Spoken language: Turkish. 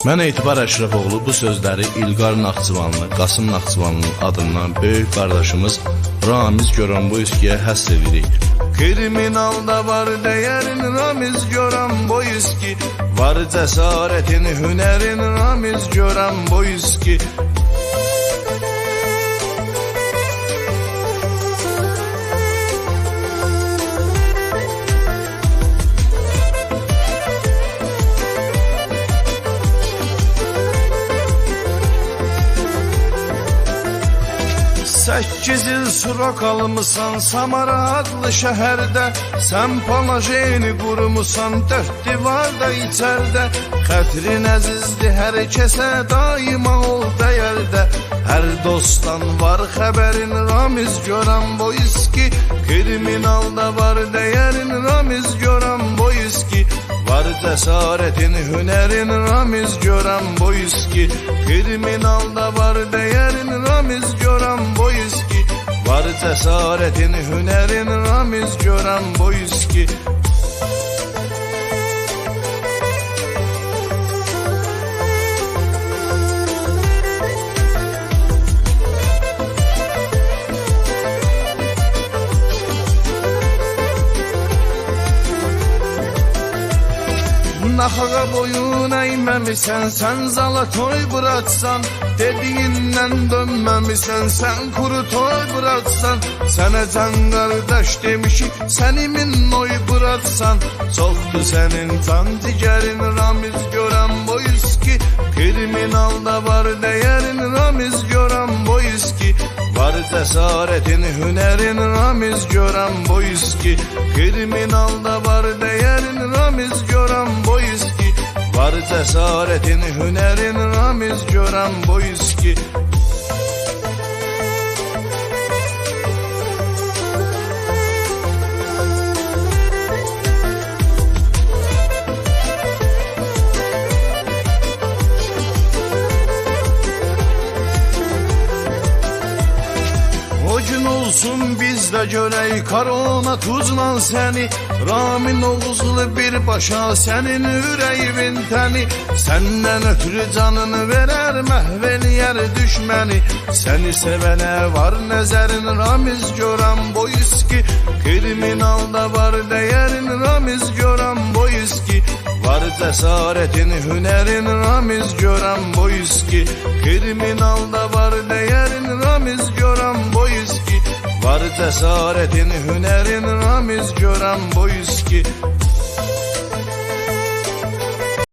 Mən Etibar Əşrəfoğlu bu sözləri İlqar Naxçıvanlı, Qasım Naxçıvanlının adından böyük qardaşımız Ramiz Göranboyskiyə həsr edirik. Kriminalda var değerin Ramiz Göranboyski Var cesaretin, hünerin Ramiz Göranboyski Səkkiz il surak almısan Samara adlı şəhərdə Sən palajeni qurmusan Dörd divarda içərdə Xətrin əzizdir hər kəsə Daima ol dəyərdə Hər dostdan var xəbərin Ramiz görən boyski Kriminalda var dəyərin cesaretin, hünerin Ramiz görən boyski Kriminalda var değerin Ramiz görən boyski Var cesaretin, hünerin Ramiz görən boyski Nahağa boyun eğmemişsen sen zala toy bıraksan Dediğinden dönmemişsen sen kuru toy bıraksan Sana can kardeş demişik senimin oy bıraksan. Çoktu senin can ciğerin ramiz gören boyuz ki Kriminalda var değerin ramiz gören boyuz ki. Var cesaretin, hünerin ramiz gören boyuz ki Kriminalda var değerin ramiz gören ki Var cesaretin, hünerin ramiz gören boyuz ki olsun biz de görey karona tuzla seni. Ramin Oğuzlu bir başa senin yüreğin teni. Senden ötürü canını verer mehvel yer düşmeni. Seni sevene var nezerin Ramiz gören boyuski Kriminalda var değerin Ramiz gören boyuski Var cesaretin, hünerin Ramiz gören boyuski Kriminalda var değerin Ramiz gören boyuski Var cesaretin, hünerin Ramiz gören boyuski